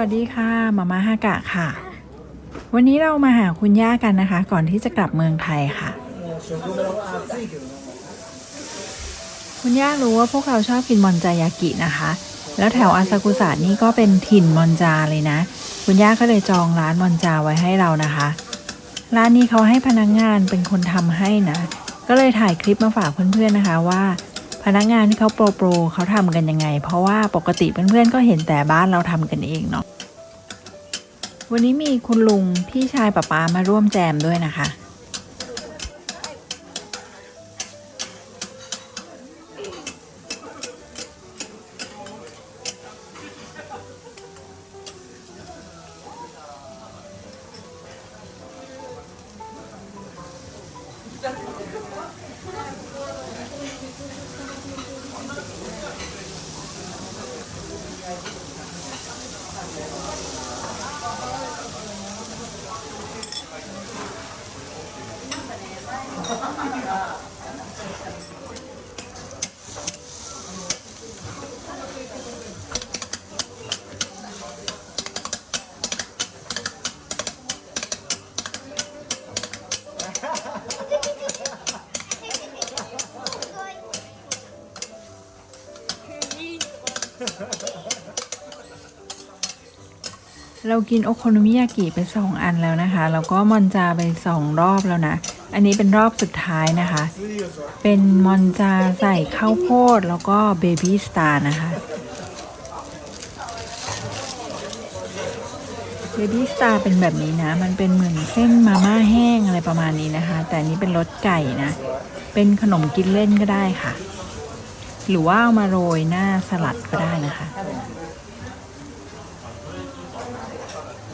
วัสดีค่ะมาม่าฮากะค่ะ วันนี้เรามาหาคุณย่ากันนะคะ ก่อนที่จะกลับเมืองไทยค่ะ คุณย่ารู้ว่าพวกเราชอบกินมอนจายากินะคะ แล้วแถวอาซากุสะนี่ก็เป็นถิ่นมอนจาเลยนะ คุณย่าก็เลยจองร้านมอนจาไว้ให้เรานะคะ ร้านนี้เขาให้พนักงานเป็นคนทำให้นะ ก็เลยถ่ายคลิปมาฝากเพื่อนๆนะคะว่า พนักงานที่เขาโปรโปรเขาทำกันยังไง เพราะว่าปกติเพื่อนๆก็เห็นแต่บ้านเราทำกันเองเนาะวันนี้มีคุณลุงพี่ชายป้าป๊ามาร่วมแจมด้วยนะคะ เรากินโอโคโนมิยากิไปสองอันแล้วนะคะ แล้วก็มอนจาไปสองรอบแล้วนะ อันนี้เป็นรอบสุดท้ายนะคะ เป็นมอนจาใส่ข้าวโพดแล้วก็เบบี้สตาร์นะคะเบบี้สตาร์เป็นแบบนี้นะ มันเป็นเหมือนเส้นมาม่าแห้งอะไรประมาณนี้นะคะ แต่อันนี้เป็นรสไก่นะ เป็นขนมกินเล่นก็ได้ค่ะ หรือว่าเอามาโรยหน้าสลัดก็ได้นะคะ on it.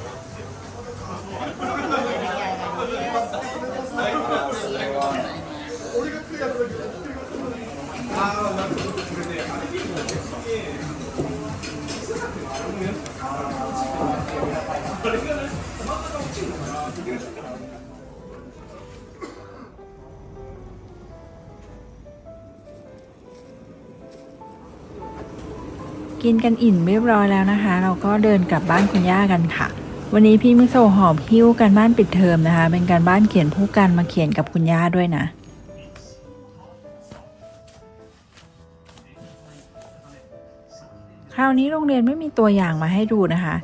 กินกันอิ่มเรียบร้อยแล้วนะคะ เราก็เดินกลับบ้านคุณย่ากันค่ะ วันนี้พี่มิโซหอบหิ้วกันบ้านปิดเทอมนะคะ เป็นการบ้านเขียนผู้กันมาเขียนกับคุณย่าด้วยนะคราวนี้โรงเรียนไม่มีตัวอย่างมาให้ดูนะคะ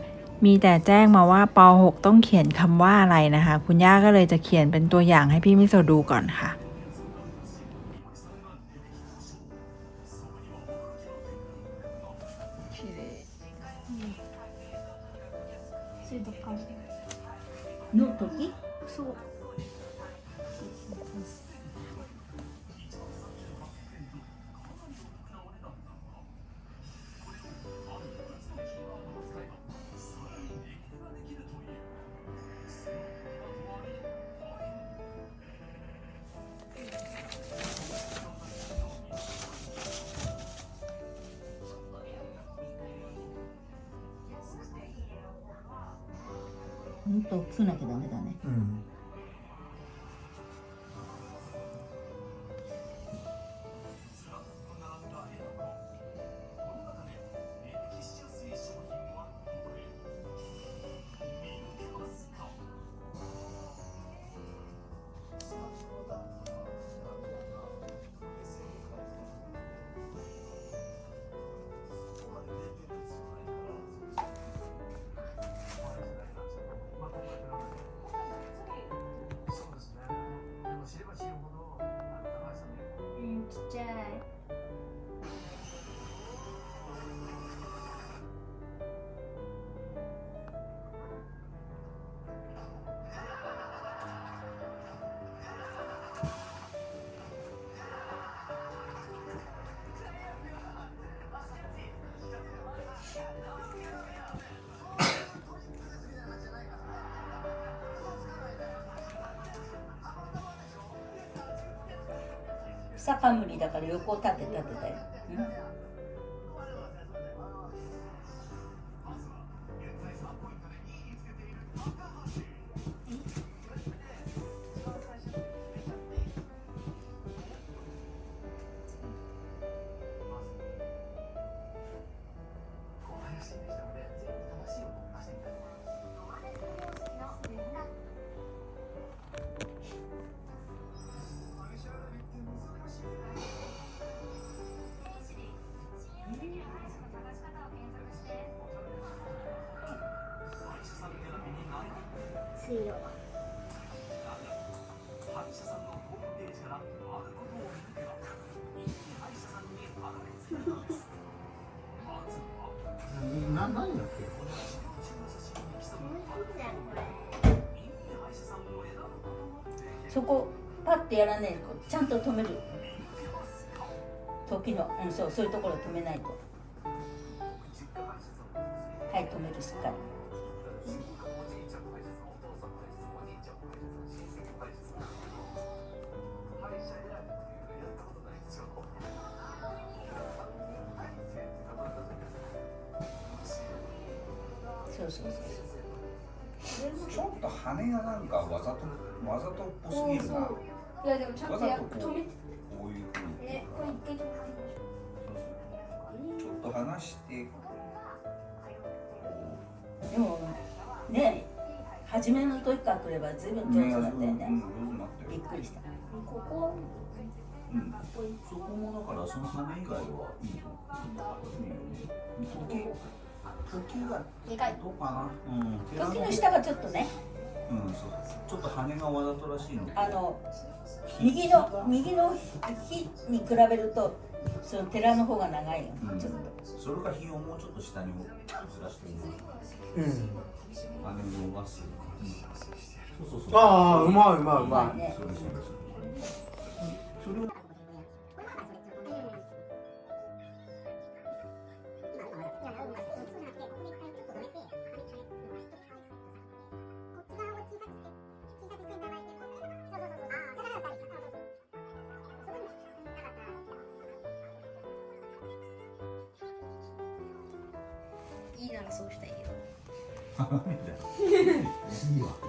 มีแต่แจ้งมาว่าป .6 ต้องเขียนคำว่าอะไรนะคะ คุณย่าก็เลยจะเขียนเป็นตัวอย่างให้พี่มิโซดูก่อนค่ะ の時？そう。んと大きくなきゃダメだね。うん。day. 草かむりだから横を立て立てたよ、うん？そこパッてやらないでこうちゃんと止める。時の、うん、そうそういうところ止めないと。はい止めるしっかり。そうそうそう。羽がなんかわざとわざとっぽすぎるな。わいやでもちゃんとやざとこうこ止めてういうふうに。ねこれ一回止めてちょっと離して。でもね初めの時から来れば随分上手だったようん、ね上手になってる。びっくりしたここうん。そこもだからその羽以外はいいよ。いいよね。時時がどうかな。うん。時の下がちょっとね羽がわざとらしいの。あの右の右の日に比べるとその寺の方が長いよ、うんちょっとそれか火をもうちょっと下にずらしてもうん。羽を伸ばす。うん。そうそうそう。ああ、うまいうまいうまい。ねそうですそうです。それをいいな。らそうしたらいいよいいわけ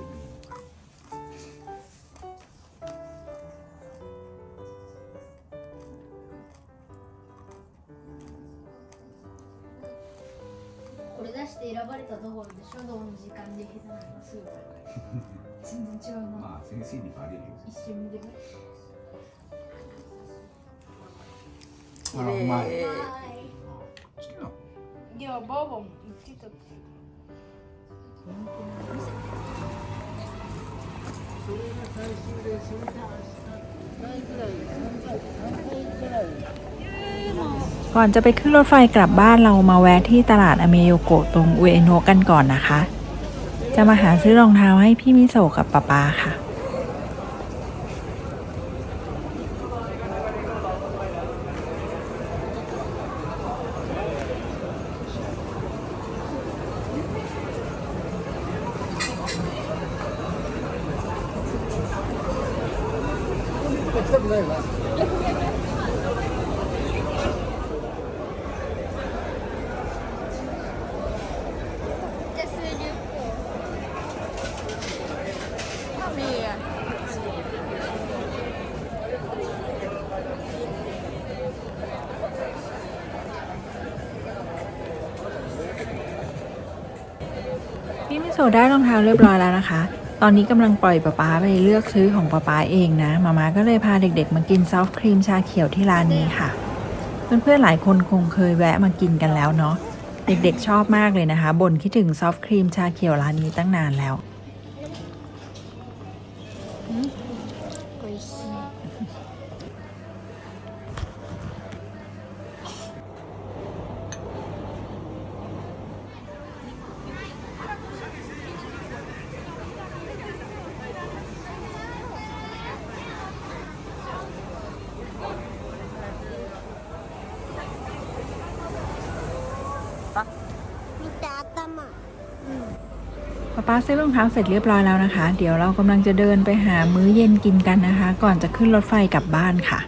これ出して選ばれたところで書道の時間で下手なの。がすぐ分かる全然違うな、まあ先生にバレるよ。一瞬見てもあうまい。は。い好きなのいやばあばも ก่อนจะไปขึ้นรถไฟกลับบ้านเรามาแวะที่ตลาดอเมโยโกะตรงอุเอโนะกันก่อนนะคะ จะมาหาซื้อรองเท้าให้พี่มิโซะกับป๊าป๊าค่ะ จะซื้อยุโกถ้ามีอะพี่มิโซะได้รองเท้าเรียบร้อยแล้วนะคะ ตอนนี้กำลังปล่อยป๊าป๊าไปเลือกซื้อของป๊าป๊าเองนะมาม่าก็เลยพาเด็กๆ มากินซอฟต์ครีมชาเขียวที่ร้านนี้ค่ะ เพื่อนๆหลายคนคงเคยแวะมากินกันแล้วเนาะเด็กๆชอบมากเลยนะคะบ่นคิดถึงซอฟต์ครีมชาเขียวร้านนี้ตั้งนานแล้ว ป๊าป๊าซื้อรองเท้าเสร็จเรียบร้อยแล้วนะคะ เดี๋ยวเรากำลังจะเดินไปหามื้อเย็นกินกันนะคะ ก่อนจะขึ้นรถไฟกลับบ้านค่ะ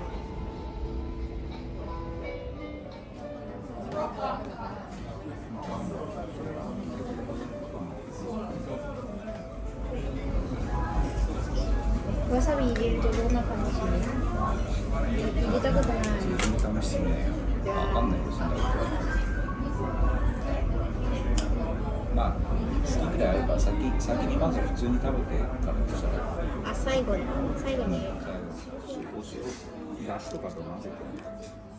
わさび入れるとどんな感じ入れたことない自分で試してみないよ。わかんないよ、そんなことは。 まあ、好き嫌いあれば先先にまず普通に食べてからにしたら、あ最後に最後に最後、お塩、だしとかと混ぜて。